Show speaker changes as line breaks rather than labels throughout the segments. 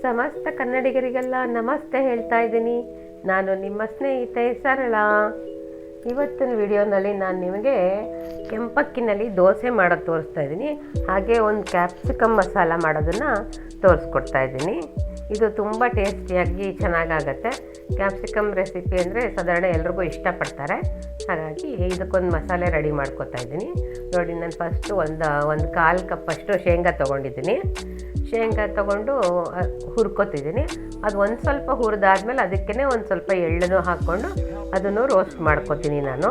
ಸಮಸ್ತ ಕನ್ನಡಿಗರಿಗೆಲ್ಲ ನಮಸ್ತೆ ಹೇಳ್ತಾ ಇದ್ದೀನಿ. ನಾನು ನಿಮ್ಮ ಸ್ನೇಹಿತೆ ಸರಳ. ಇವತ್ತಿನ ವಿಡಿಯೋನಲ್ಲಿ ನಾನು ನಿಮಗೆ ಕೆಂಪಕ್ಕಿನಲ್ಲಿ ದೋಸೆ ಮಾಡೋದು ತೋರಿಸ್ತಾ ಇದ್ದೀನಿ. ಹಾಗೆ ಒಂದು ಕ್ಯಾಪ್ಸಿಕಮ್ ಮಸಾಲ ಮಾಡೋದನ್ನು ತೋರಿಸ್ಕೊಡ್ತಾ ಇದ್ದೀನಿ. ಇದು ತುಂಬ ಟೇಸ್ಟಿಯಾಗಿ ಚೆನ್ನಾಗಾಗತ್ತೆ. ಕ್ಯಾಪ್ಸಿಕಮ್ ರೆಸಿಪಿ ಅಂದರೆ ಸಾಧಾರಣ ಎಲ್ರಿಗೂ ಇಷ್ಟಪಡ್ತಾರೆ. ಹಾಗಾಗಿ ಇದಕ್ಕೊಂದು ಮಸಾಲೆ ರೆಡಿ ಮಾಡ್ಕೊತಾ ಇದ್ದೀನಿ. ನೋಡಿ, ನಾನು ಫಸ್ಟು ಒಂದು ಒಂದು ಕಾಲು ಕಪ್ಪಷ್ಟು ಶೇಂಗಾ ತೊಗೊಂಡಿದ್ದೀನಿ. ಶೇಂಗಾ ತಗೊಂಡು ಹುರ್ಕೋತಿದ್ದೀನಿ. ಅದು ಒಂದು ಸ್ವಲ್ಪ ಹುರಿದಾದ್ಮೇಲೆ ಅದಕ್ಕೇ ಒಂದು ಸ್ವಲ್ಪ ಎಳ್ಳನ್ನು ಹಾಕ್ಕೊಂಡು ಅದನ್ನು ರೋಸ್ಟ್ ಮಾಡ್ಕೋತೀನಿ ನಾನು.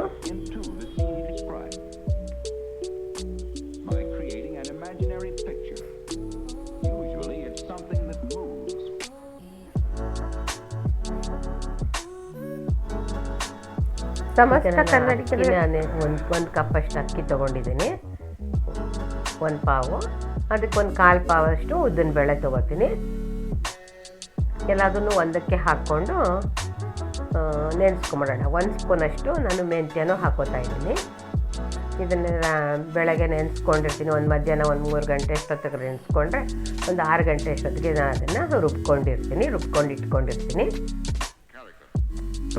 ಸಮಸ್ತ ಕನ್ನಡಿಗರಿಗೆ ನಾನು ಒಂದು ಒಂದು ಕಪ್ಪಷ್ಟು ಅಕ್ಕಿ ತಗೊಂಡಿದ್ದೀನಿ. ಒಂದು ಪಾವು. ಅದಕ್ಕೊಂದು ಕಾಲು ಪಾವಷ್ಟು ಉದ್ದಿನ ಬೇಳೆ ತೊಗೋತೀನಿ. ಎಲ್ಲದನ್ನು ಒಂದಕ್ಕೆ ಹಾಕ್ಕೊಂಡು ನೆನೆಸ್ಕೊಂಬಿಡೋಣ. ಒಂದು ಸ್ಪೂನಷ್ಟು ನಾನು ಮೆಂತ್ಯನೂ ಹಾಕೋತಾ ಇದ್ದೀನಿ. ಇದನ್ನೆಲ್ಲ ಬೆಳಗ್ಗೆ ನೆನೆಸ್ಕೊಂಡಿರ್ತೀನಿ. ಒಂದು ಮಧ್ಯಾಹ್ನ ಒಂದು ಮೂರು ಗಂಟೆ ಅಷ್ಟೊತ್ತಿಗೆ ನೆನೆಸ್ಕೊಂಡ್ರೆ ಒಂದು ಆರು ಗಂಟೆ ಅಷ್ಟೊತ್ತಿಗೆ ನಾನು ಅದನ್ನು ರುಬ್ಕೊಂಡಿರ್ತೀನಿ, ರುಬ್ಕೊಂಡು ಇಟ್ಕೊಂಡಿರ್ತೀನಿ.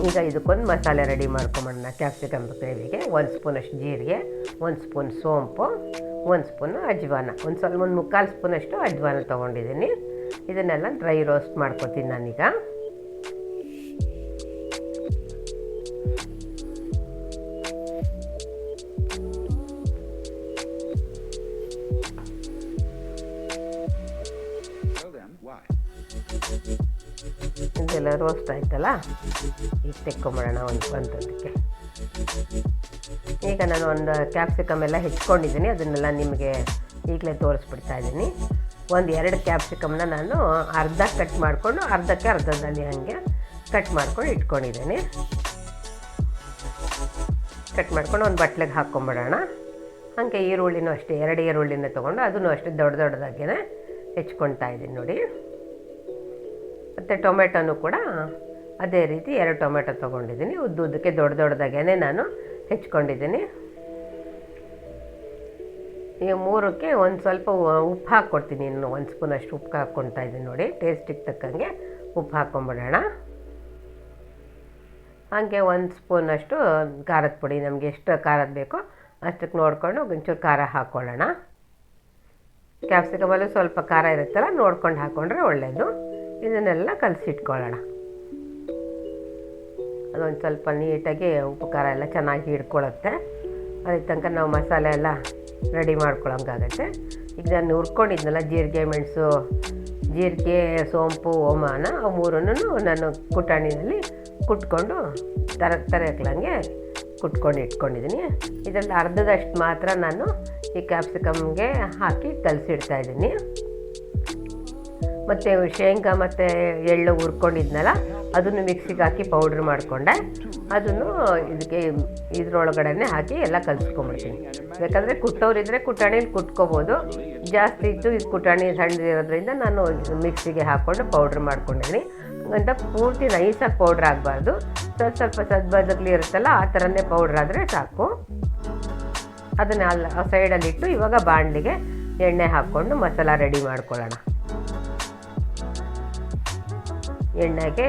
ಈಗ ಇದಕ್ಕೊಂದು ಮಸಾಲೆ ರೆಡಿ ಮಾಡ್ಕೊಂಬಿಡೋಣ ಕ್ಯಾಪ್ಸಿಕಮ್ ಗ್ರೇವಿಗೆ ಒಂದು ಸ್ಪೂನಷ್ಟು ಜೀರಿಗೆ, ಒಂದು ಸ್ಪೂನ್ ಸೋಂಪು ಒಂದು ಸ್ಪೂನು ಅಜ್ವಾನ. ಒಂದು ಸ್ವಲ್ಪ, ಒಂದು ಮುಕ್ಕಾಲು ಸ್ಪೂನಷ್ಟು ಅಜ್ವಾನ ತೊಗೊಂಡಿದ್ದೀನಿ. ಇದನ್ನೆಲ್ಲ ಡ್ರೈ ರೋಸ್ಟ್ ಮಾಡ್ಕೊತೀನಿ ನಾನೀಗ. ಇದೆಲ್ಲ ರೋಸ್ಟ್ ಆಯ್ತಲ್ಲ? ಈಗ ತೆಕ್ಕೊಂಬಿಡೋಣ ಒಂದು ಒಂದೊಂದಕ್ಕೆ ಈಗ ನಾನು ಒಂದು ಕ್ಯಾಪ್ಸಿಕಮ್ ಎಲ್ಲ ಹೆಚ್ಕೊಂಡಿದ್ದೀನಿ ಅದನ್ನೆಲ್ಲ ನಿಮಗೆ ಈಗಲೇ ತೋರಿಸ್ಬಿಡ್ತಾ ಇದ್ದೀನಿ. ಒಂದು ಎರಡು ಕ್ಯಾಪ್ಸಿಕಮ್ನ ನಾನು ಅರ್ಧ ಕಟ್ ಮಾಡಿಕೊಂಡು, ಅರ್ಧಕ್ಕೆ ಅರ್ಧದಲ್ಲಿ ಹಾಗೆ ಕಟ್ ಮಾಡ್ಕೊಂಡು ಇಟ್ಕೊಂಡಿದ್ದೀನಿ. ಕಟ್ ಮಾಡ್ಕೊಂಡು ಒಂದು ಬಟ್ಲಿಗೆ ಹಾಕ್ಕೊಂಬಿಡೋಣ ಹಾಗೆ ಈರುಳ್ಳಿನೂ ಅಷ್ಟೇ, ಎರಡು ಈರುಳ್ಳಿನ ತೊಗೊಂಡು ಅದನ್ನು ಅಷ್ಟೇ ದೊಡ್ಡ ದೊಡ್ಡದಾಗೇ ಹೆಚ್ಕೊಳ್ತಾ ಇದ್ದೀನಿ ನೋಡಿ. ಮತ್ತು ಟೊಮೆಟೊನು ಕೂಡ ಅದೇ ರೀತಿ ಎರಡು ಟೊಮೆಟೊ ತೊಗೊಂಡಿದ್ದೀನಿ. ಉದ್ದುದ್ದಕ್ಕೆ ದೊಡ್ಡ ದೊಡ್ಡದಾಗೇ ನಾನು ಹೆಚ್ಕೊಂಡಿದ್ದೀನಿ ಈ ಮೂರಕ್ಕೆ ಒಂದು ಸ್ವಲ್ಪ ಉಪ್ಪು ಹಾಕ್ಕೊಡ್ತೀನಿ. ಇನ್ನು ಒಂದು ಸ್ಪೂನ್ ಅಷ್ಟು ಉಪ್ಪು ಹಾಕ್ಕೊಳ್ತಾ ಇದ್ದೀನಿ ನೋಡಿ. ಟೇಸ್ಟಿಗೆ ತಕ್ಕಂಗೆ ಉಪ್ಪು ಹಾಕ್ಕೊಂಬಿಡೋಣ. ಹಾಗೆ ಒಂದು ಸ್ಪೂನ್ ಅಷ್ಟು ಖಾರದ ಪುಡಿ. ನಮಗೆ ಎಷ್ಟು ಖಾರದ ಬೇಕೋ ಅಷ್ಟಕ್ಕೆ ನೋಡಿಕೊಂಡು ಒಂಚೂರು ಖಾರ ಹಾಕ್ಕೊಳ್ಳೋಣ. ಕ್ಯಾಪ್ಸಿಕಮಲ್ಲೂ ಸ್ವಲ್ಪ ಖಾರ ಇರುತ್ತಲ್ಲ, ನೋಡ್ಕೊಂಡು ಹಾಕ್ಕೊಂಡ್ರೆ ಒಳ್ಳೆಯದು ಇದನ್ನೆಲ್ಲ ಕಲಸಿಟ್ಕೊಳ್ಳೋಣ. ಅದೊಂದು ಸ್ವಲ್ಪ ನೀಟಾಗಿ ಉಪ್ಪು ಖಾರ ಎಲ್ಲ ಚೆನ್ನಾಗಿ ಹಿಡ್ಕೊಳ್ಳುತ್ತೆ ಅದಕ್ಕೆ ತನಕ ನಾವು ಮಸಾಲೆ ಎಲ್ಲ ರೆಡಿ ಮಾಡ್ಕೊಳಂಗಾಗತ್ತೆ. ಈಗ ನಾನು ಹುರ್ಕೊಂಡಿದ್ನಲ್ಲ ಜೀರಿಗೆ, ಮೆಣಸು, ಜೀರಿಗೆ, ಸೋಂಪು ಓಮಾನ ಆ ಮೂರನ್ನು ನಾನು ಕುಟಾಣಿನಲ್ಲಿ ಕುಟ್ಕೊಂಡು ತರ ತರಕ್ಲಂಗೆ ಕುಟ್ಕೊಂಡು ಇಟ್ಕೊಂಡಿದ್ದೀನಿ. ಇದರಲ್ಲಿ ಅರ್ಧದಷ್ಟು ಮಾತ್ರ ನಾನು ಈ ಕ್ಯಾಪ್ಸಿಕಮ್ಗೆ ಹಾಕಿ ಕಲಸಿಡ್ತಾ ಇದ್ದೀನಿ. ಮತ್ತು ಶೇಂಗಾ ಮತ್ತು ಎಳ್ಳು ಹುರ್ಕೊಂಡಿದ್ನಲ್ಲ ಅದನ್ನು ಮಿಕ್ಸಿಗೆ ಹಾಕಿ ಪೌಡ್ರ್ ಮಾಡಿಕೊಂಡೆ. ಅದನ್ನು ಇದಕ್ಕೆ ಇದ್ರೊಳಗಡೆ ಹಾಕಿ ಎಲ್ಲ ಕಲಿಸ್ಕೊಂಬಿಡ್ತೀನಿ. ಯಾಕಂದರೆ ಕುಟ್ಟೋರಿದ್ರೆ ಕುಟಾಣಿಲಿ ಕುಟ್ಕೋಬೋದು. ಜಾಸ್ತಿ ಇದ್ದು ಇದು ಕುಟಾಣಿ ಸಣ್ಣದಿರೋದ್ರಿಂದ ನಾನು ಮಿಕ್ಸಿಗೆ ಹಾಕ್ಕೊಂಡು ಪೌಡ್ರ್ ಮಾಡ್ಕೊಂಡಿದ್ದೀನಿ. ಅಂತ ಪೂರ್ತಿ ನೈಸಾಗಿ ಪೌಡ್ರ್ ಆಗಬಾರ್ದು. ಸ್ವಲ್ಪ ಸ್ವಲ್ಪ ಸದ್ಬದಗ್ಲಿ ಇರುತ್ತಲ್ಲ, ಆ ಥರನೇ ಪೌಡ್ರ್ ಆದರೆ ಸಾಕು. ಅದನ್ನು ಅಲ್ಲಿ ಸೈಡಲ್ಲಿಟ್ಟು ಇವಾಗ ಬಾಣಲಿಗೆ ಎಣ್ಣೆ ಹಾಕ್ಕೊಂಡು ಮಸಾಲ ರೆಡಿ ಮಾಡ್ಕೊಳ್ಳೋಣ. ಎಣ್ಣೆಗೆ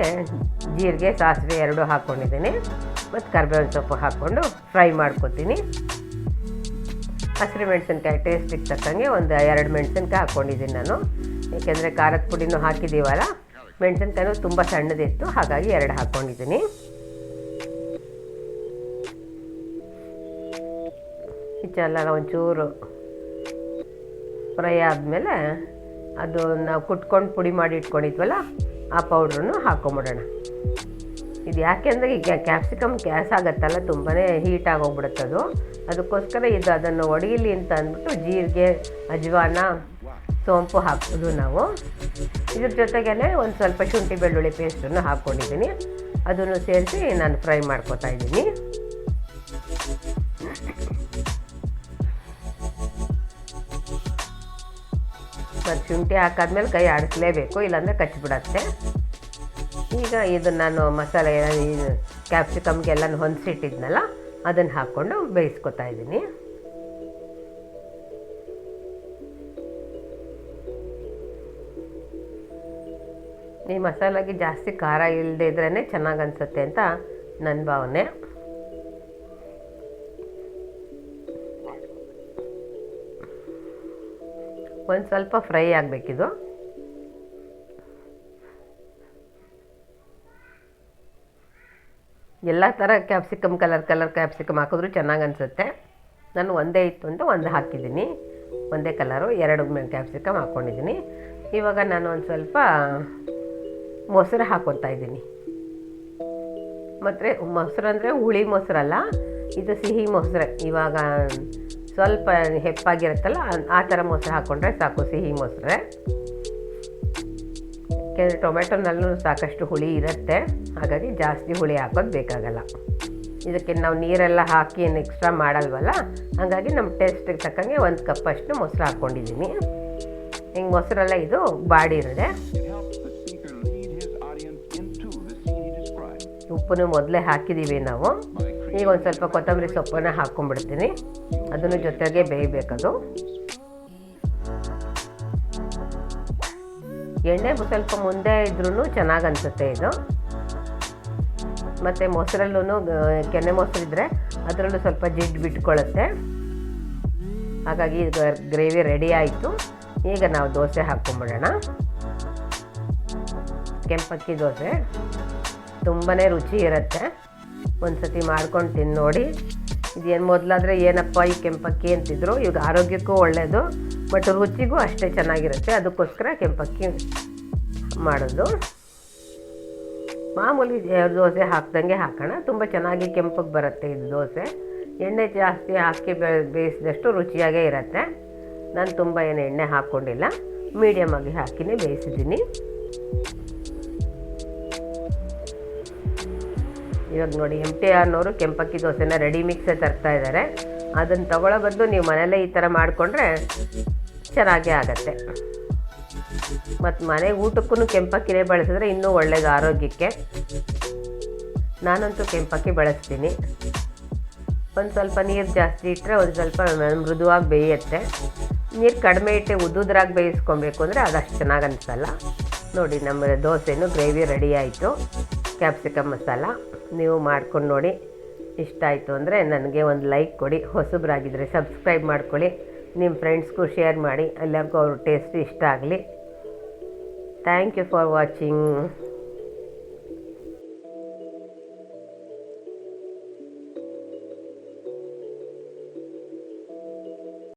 ಜೀರಿಗೆ, ಸಾಸಿವೆ ಎರಡು ಹಾಕ್ಕೊಂಡಿದ್ದೀನಿ ಮತ್ತು ಕರ್ಬೇವಿನ ಸೊಪ್ಪು ಹಾಕ್ಕೊಂಡು ಫ್ರೈ ಮಾಡ್ಕೊತೀನಿ. ಹಸಿರು ಮೆಣಸಿನ್ಕಾಯಿ ಟೇಸ್ಟಿಗೆ ತಕ್ಕಂಗೆ ಒಂದು ಎರಡು ಮೆಣಸಿನ್ಕಾಯಿ ಹಾಕ್ಕೊಂಡಿದ್ದೀನಿ ನಾನು. ಏಕೆಂದರೆ ಖಾರದ ಪುಡಿನೂ ಹಾಕಿದ್ದೀವಲ್ಲ, ಮೆಣಸಿನ್ಕಾಯಿನೂ ತುಂಬ ಸಣ್ಣದಿತ್ತು, ಹಾಗಾಗಿ ಎರಡು ಹಾಕ್ಕೊಂಡಿದ್ದೀನಿ ಇದೆಲ್ಲ ಒಂಚೂರು ಫ್ರೈ ಆದಮೇಲೆ ಅದು ನಾವು ಕುಟ್ಕೊಂಡು ಪುಡಿ ಮಾಡಿ ಇಟ್ಕೊಂಡಿದ್ವಲ್ಲ ಆ ಪೌಡ್ರನ್ನು ಹಾಕೊಂಬಿಡೋಣ. ಇದು ಯಾಕೆಂದರೆ ಈಗ ಕ್ಯಾಪ್ಸಿಕಮ್ ಗ್ಯಾಸ್ ಆಗುತ್ತಲ್ಲ ತುಂಬಾ ಹೀಟ್ ಅದು. ಅದಕ್ಕೋಸ್ಕರ ಇದು ಅದನ್ನು ಒಡಗಿಲಿ ಅಂತ ಅಂದ್ಬಿಟ್ಟು ಜೀರಿಗೆ, ಅಜ್ವಾನ, ಸೋಂಪು ಹಾಕೋದು ನಾವು. ಇದ್ರ ಜೊತೆಗೇ ಒಂದು ಸ್ವಲ್ಪ ಶುಂಠಿ ಬೆಳ್ಳುಳ್ಳಿ ಪೇಸ್ಟನ್ನು ಹಾಕ್ಕೊಂಡಿದ್ದೀನಿ ಅದನ್ನು ಸೇರಿಸಿ ನಾನು ಫ್ರೈ ಮಾಡ್ಕೊತಾ ಇದ್ದೀನಿ. ಮತ್ತು ಶುಂಠಿ ಹಾಕಾದ್ಮೇಲೆ ಕೈ ಆಡಿಸ್ಲೇಬೇಕು, ಇಲ್ಲಾಂದರೆ ಕಚ್ಚಿಬಿಡತ್ತೆ ಈಗ ಇದು ನಾನು ಮಸಾಲೆ ಇದು ಕ್ಯಾಪ್ಸಿಕಮ್ಗೆಲ್ಲ ಹೊಂದಿಸಿಟ್ಟಿದ್ನಲ್ಲ ಅದನ್ನು ಹಾಕ್ಕೊಂಡು ಬೇಯಿಸ್ಕೊತಾ ಇದ್ದೀನಿ. ಈ ಮಸಾಲಾಗೆ ಜಾಸ್ತಿ ಖಾರ ಇಲ್ಲದೇ ಇದ್ರೇ ಚೆನ್ನಾಗಿ ಅನಿಸುತ್ತೆ ಅಂತ ನನ್ನ ಭಾವನೆ. ಒಂದು ಸ್ವಲ್ಪ ಫ್ರೈ ಆಗಬೇಕಿದು. ಎಲ್ಲ ಥರ ಕ್ಯಾಪ್ಸಿಕಮ್, ಕಲರ್ ಕಲರ್ ಕ್ಯಾಪ್ಸಿಕಮ್ ಹಾಕಿದ್ರು ಚೆನ್ನಾಗಿ ಅನಿಸುತ್ತೆ. ನಾನು ಒಂದೇ ಇತ್ತು ಅಂತ ಒಂದು ಹಾಕಿದ್ದೀನಿ. ಒಂದೇ ಕಲರು, ಎರಡು ಕ್ಯಾಪ್ಸಿಕಮ್ ಹಾಕ್ಕೊಂಡಿದ್ದೀನಿ ಇವಾಗ ನಾನು ಒಂದು ಸ್ವಲ್ಪ ಮೊಸರು ಹಾಕ್ಕೊತಾ ಇದ್ದೀನಿ. ಮತ್ತು ಮೊಸರು ಅಂದರೆ ಹುಳಿ ಮೊಸರಲ್ಲ, ಇದು ಸಿಹಿ ಮೊಸರು. ಇವಾಗ ಸ್ವಲ್ಪ ಹೆಪ್ಪಾಗಿರುತ್ತಲ್ಲ ಆ- ಥರ ಮೊಸರು ಹಾಕ್ಕೊಂಡ್ರೆ ಸಾಕು, ಸಿಹಿ ಮೊಸರೆ. ಯಾಕೆಂದರೆ ಟೊಮೆಟೊನಲ್ಲೂ ಸಾಕಷ್ಟು ಹುಳಿ ಇರುತ್ತೆ, ಹಾಗಾಗಿ ಜಾಸ್ತಿ ಹುಳಿ ಹಾಕೋದು ಬೇಕಾಗಲ್ಲ. ಇದಕ್ಕೆ ನಾವು ನೀರೆಲ್ಲ ಹಾಕಿ ಏನು ಎಕ್ಸ್ಟ್ರಾ ಮಾಡಲ್ವಲ್ಲ, ಹಾಗಾಗಿ ನಮ್ಮ ಟೇಸ್ಟಿಗೆ ತಕ್ಕಂಗೆ ಒಂದು ಕಪ್ಪಷ್ಟು ಮೊಸರು ಹಾಕ್ಕೊಂಡಿದ್ದೀನಿ ಹಿಂಗೆ ಮೊಸರೆಲ್ಲ ಇದು ಬಾಡಿರದೆ ಉಪ್ಪನ್ನು ಮೊದಲೇ ಹಾಕಿದ್ದೀವಿ ನಾವು. ಈಗ ಒಂದು ಸ್ವಲ್ಪ ಕೊತ್ತಂಬರಿ ಸೊಪ್ಪನ್ನು ಹಾಕ್ಕೊಂಡ್ಬಿಡ್ತೀನಿ ಅದನ್ನು ಜೊತೆಗೆ ಬೇಯಬೇಕದು. ಎಣ್ಣೆ ಸ್ವಲ್ಪ ಮುಂದೆ ಇದ್ರೂ ಚೆನ್ನಾಗಿ ಅನಿಸುತ್ತೆ ಇದು. ಮತ್ತು ಮೊಸರಲ್ಲೂ ಕೆನೆ ಮೊಸರಿದ್ರೆ ಅದರಲ್ಲೂ ಸ್ವಲ್ಪ ಜಿಡ್ಡು ಬಿಟ್ಕೊಳ್ಳುತ್ತೆ ಹಾಗಾಗಿ ಈಗ ಗ್ರೇವಿ ರೆಡಿ ಆಯಿತು. ಈಗ ನಾವು ದೋಸೆ ಹಾಕ್ಕೊಂಬಿಡೋಣ ಕೆಂಪಕ್ಕಿ ದೋಸೆ. ತುಂಬಾ ರುಚಿ ಇರುತ್ತೆ. ಒಂದು ಸತಿ ಮಾಡ್ಕೊಂಡು ತಿಂದು ನೋಡಿ ಇದೇನು ಮೊದಲಾದರೆ ಏನಪ್ಪ ಈ ಕೆಂಪಕ್ಕಿ ಅಂತಿದ್ರು. ಇವಾಗ ಆರೋಗ್ಯಕ್ಕೂ ಒಳ್ಳೆಯದು ಬಟ್ ರುಚಿಗೂ ಅಷ್ಟೇ ಚೆನ್ನಾಗಿರುತ್ತೆ. ಅದಕ್ಕೋಸ್ಕರ ಕೆಂಪಕ್ಕಿ ಮಾಡೋದು. ಮಾಮೂಲಿ ದೋಸೆ ಹಾಕ್ದಂಗೆ ಹಾಕೋಣ. ತುಂಬ ಚೆನ್ನಾಗಿ ಕೆಂಪಗೆ ಬರುತ್ತೆ ಇದು ದೋಸೆ. ಎಣ್ಣೆ ಜಾಸ್ತಿ ಹಾಕಿ ಬೇಯಿಸಿದಷ್ಟು ರುಚಿಯಾಗೇ ಇರುತ್ತೆ. ನಾನು ತುಂಬ ಏನು ಎಣ್ಣೆ ಹಾಕ್ಕೊಂಡಿಲ್ಲ ಮೀಡಿಯಮ್ ಆಗಿ ಹಾಕಿನೇ ಬೇಯಿಸಿದ್ದೀನಿ. ಇವಾಗ ನೋಡಿ ಎಂ ಟಿ ಆರ್ನವರು ಕೆಂಪಕ್ಕಿ ದೋಸೆನ ರೆಡಿ ಮಿಕ್ಸೇ ತರ್ತಾ ಇದ್ದಾರೆ ಅದನ್ನು ತಗೊಳ್ಳೋ ಬದಲು ನೀವು ಮನೇಲೇ ಈ ಥರ ಮಾಡಿಕೊಂಡ್ರೆ ಚೆನ್ನಾಗೇ ಆಗತ್ತೆ. ಮತ್ತು ಮನೆ ಊಟಕ್ಕೂ ಕೆಂಪಕ್ಕಿನೇ ಬಳಸಿದ್ರೆ ಇನ್ನೂ ಒಳ್ಳೆಯದು ಆರೋಗ್ಯಕ್ಕೆ. ನಾನಂತೂ ಕೆಂಪಕ್ಕಿ ಬಳಸ್ತೀನಿ. ಒಂದು ಸ್ವಲ್ಪ ನೀರು ಜಾಸ್ತಿ ಇಟ್ಟರೆ ಒಂದು ಸ್ವಲ್ಪ ಮೃದುವಾಗಿ ಬೇಯುತ್ತೆ. ನೀರು ಕಡಿಮೆ ಇಟ್ಟೆ ಉದ್ದುದ್ರಾಗಿ ಬೇಯಿಸ್ಕೊಬೇಕು ಅಂದರೆ ಅದಷ್ಟು ಚೆನ್ನಾಗಿ ಅನಿಸಲ್ಲ. ನೋಡಿ ನಮ್ಮ ದೋಸೆನೂ ಗ್ರೇವಿ ರೆಡಿ ಆಯಿತು. ಕ್ಯಾಪ್ಸಿಕಮ್ ಮಸಾಲ ನೀವು ಮಾಡ್ಕೊಂಡು ನೋಡಿ. ಇಷ್ಟ ಆಯಿತು ಅಂದರೆ ನನಗೆ ಒಂದು ಲೈಕ್ ಕೊಡಿ. ಹೊಸಬ್ರಾಗಿದ್ದರೆ ಸಬ್ಸ್ಕ್ರೈಬ್ ಮಾಡ್ಕೊಳ್ಳಿ. ನಿಮ್ಮ ಫ್ರೆಂಡ್ಸ್ಗೂ ಶೇರ್ ಮಾಡಿ. ಎಲ್ಲರಿಗೂ ಅವ್ರ ಟೇಸ್ಟ್ ಇಷ್ಟ ಆಗಲಿ. Thank you for watching